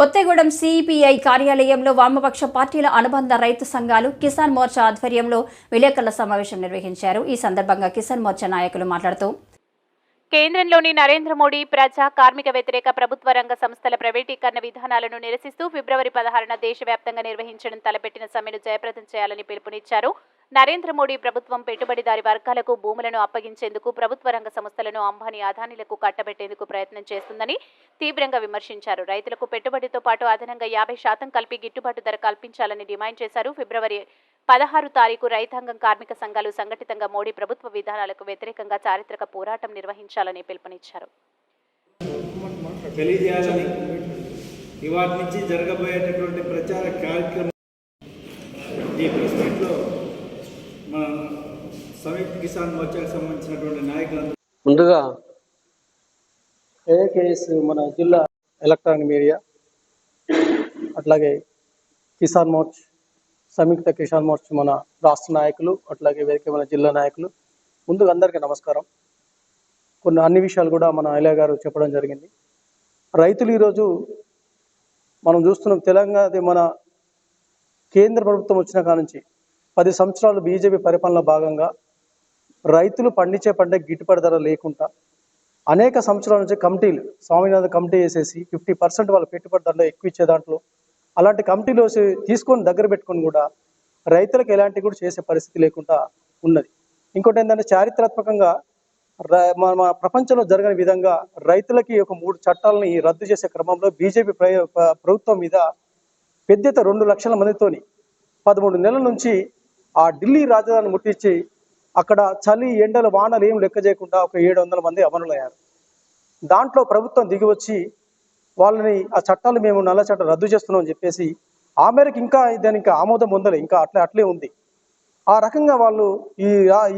Kothagudem CPI కార్యాలయంలో వామపక్ష పార్టీల అనుబంధ రైతు సంఘాలు కిసాన్ మోర్చా ఆధ్వర్యంలో విలేకరుల సమావేశం నిర్వహించారు. ఈ సందర్భంగా కిసాన్ మోర్చా నాయకులు మాట్లాడుతూ కేంద్రంలోని నరేంద్ర మోడీ ప్రజా కార్మిక వ్యతిరేక ప్రభుత్వ రంగ సంస్థల ప్రైవేటీకరణ విధానాలను నిరసిస్తూ ఫిబ్రవరి పదహారున దేశవ్యాప్తంగా నిర్వహించడం తలపెట్టిన సమ్మెను జయప్రదం చేయాలని పిలుపునిచ్చారు. నరేంద్ర మోడీ ప్రభుత్వం పెట్టుబడిదారి వర్గాలకు భూములను అప్పగించేందుకు ప్రభుత్వ రంగ సంస్థలను అంబానీ అదానీలకు కట్టబెట్టేందుకు ప్రయత్నం చేస్తుందని తీవ్రంగా విమర్శించారు. రైతులకు పెట్టుబడితో పాటు అదనంగా యాభై శాతం కలిపి గిట్టుబాటు ధర కల్పించాలని డిమాండ్ చేశారు. ఫిబ్రవరి పదహారు తారీఖు రైతాంగం కార్మిక సంఘాలు సంఘటితంగా మోడీ ప్రభుత్వ విధానాలకు వ్యతిరేకంగా చారిత్రక పోరాటం నిర్వహించాలని పిలుపునిచ్చారు. తెలియజేయాలని ఇవాటి నుంచి జరగబోయేటటువంటి ప్రచార కార్యక్రమం ఈ ప్రెస్ మీట్లో మన సంయుక్త కిసాన్ మోర్చాకు సంబంధించినటువంటి నాయకులందరూ ముందుగా ఏకేఎస్ మన జిల్లా ఎలక్ట్రానిక్ మీడియా అట్లాగే కిసాన్ మోర్చ్ సంయుక్త కిసాన్ మోర్చ్ మన రాష్ట్ర నాయకులు అట్లాగే వేరే మన జిల్లా నాయకులు ముందుగా అందరికీ నమస్కారం. కొన్ని అన్ని విషయాలు కూడా మన ఐలా గారు చెప్పడం జరిగింది. రైతులు ఈరోజు మనం చూస్తున్నాం తెలంగాణ అది మన కేంద్ర ప్రభుత్వం వచ్చిన కాడ నుంచి పది సంవత్సరాలు బీజేపీ పరిపాలన భాగంగా రైతులు పండించే పంట గిట్టుబాటు ధర లేకుండా అనేక సంవత్సరాల నుంచి కమిటీలు స్వామినాథన్ కమిటీ వేసేసి ఫిఫ్టీ పర్సెంట్ వాళ్ళ పెట్టుబడి ధరలో ఎక్కువ ఇచ్చే దాంట్లో అలాంటి కమిటీలో తీసుకొని దగ్గర పెట్టుకొని కూడా రైతులకు ఎలాంటి కూడా చేసే పరిస్థితి లేకుండా ఉన్నది. ఇంకోటి ఏంటంటే చారిత్రాత్మకంగా ర- మన ప్రపంచంలో జరగని విధంగా రైతులకి ఒక మూడు చట్టాలని రద్దు చేసే క్రమంలో బీజేపీ ప్రభుత్వం మీద పెద్ద రెండు లక్షల మందితోని పదమూడు నెలల నుంచి ఆ ఢిల్లీ రాజధాని ముట్టించి అక్కడ చలి ఎండలు వానలు ఏం లెక్క చేయకుండా ఒక ఏడు వందల మంది అమరులయ్యారు. దాంట్లో ప్రభుత్వం దిగి వచ్చి వాళ్ళని ఆ చట్టాలు మేము నల్ల చట్టం రద్దు చేస్తున్నాం అని చెప్పేసి ఆ మేరకు ఇంకా దాని ఇంకా ఆమోదం పొందలే ఇంకా అట్లే అట్లే ఉంది. ఆ రకంగా వాళ్ళు ఈ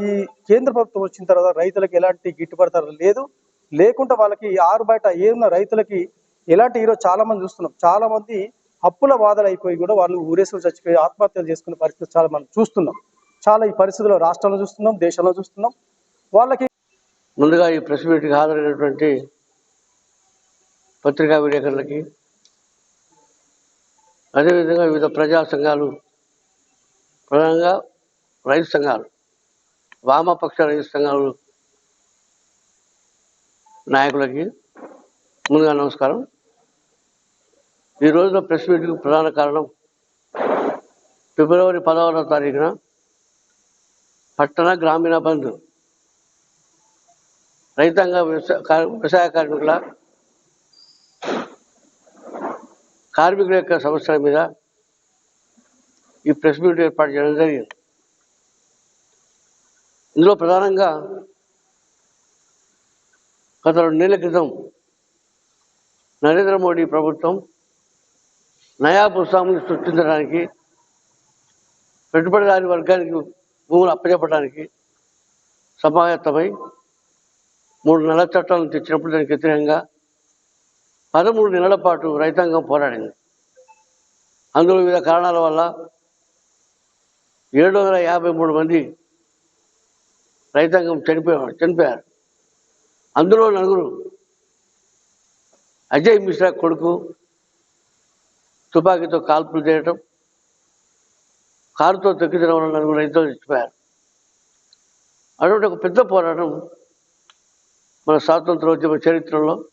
ఈ కేంద్ర ప్రభుత్వం వచ్చిన తర్వాత రైతులకు ఎలాంటి గిట్టుబాటు ధర లేదు. లేకుంటే వాళ్ళకి ఆరు బయట ఏమున్న రైతులకి ఎలాంటి ఈరోజు చాలా మంది చూస్తున్నాం. చాలా మంది అప్పుల బాధలు అయిపోయి కూడా వాళ్ళు ఊరేసులు చచ్చిపోయి ఆత్మహత్యలు చేసుకునే పరిస్థితి చాలా మనం చూస్తున్నాం. చాలా ఈ పరిస్థితుల్లో రాష్ట్రంలో చూస్తున్నాం దేశంలో చూస్తున్నాం. వాళ్ళకి ముందుగా ఈ ప్రెస్ మీట్కి హాజరైనటువంటి పత్రికా విలేకరులకి. అదేవిధంగా వివిధ ప్రజా సంఘాలు ప్రధానంగా రైతు సంఘాలు వామపక్ష రైతు సంఘాలు నాయకులకి ముందుగా నమస్కారం. ఈ రోజున ప్రెస్ మీట్కి ప్రధాన కారణం ఫిబ్రవరి పదహారవ తారీఖున పట్టణ గ్రామీణ బంద్. రైతాంగ వ్యవసాయ కార్- వ్యవసాయ కార్మికుల కార్మికుల యొక్క సమస్యల మీద ఈ ప్రెస్ మీట్ ఏర్పాటు చేయడం జరిగింది. ఇందులో ప్రధానంగా గత రెండు నెలల క్రితం నరేంద్ర మోడీ ప్రభుత్వం నయా భూస్వాములు సృష్టించడానికి పెట్టుబడిదారి వర్గానికి భూములు అప్పచెప్పడానికి సమాయత్తమై మూడు నెలల చట్టాలను తెచ్చినప్పుడు దానికి వ్యతిరేకంగా పదమూడు నెలల పాటు రైతాంగం పోరాడింది. అందులో వివిధ కారణాల వల్ల ఏడు వందల యాభై మూడు మంది రైతాంగం చనిపోయారు చనిపోయారు. అందులో నలుగురు అజయ్ మిశ్రా కొడుకు తుపాకీతో కాల్పులు చేయటం కారుతో తొక్కించడం వల్ల నలుగురు రైతులు చచ్చిపోయారు. అటువంటి ఒక పెద్ద పోరాటం మన స్వాతంత్రోద్యమ చరిత్రలో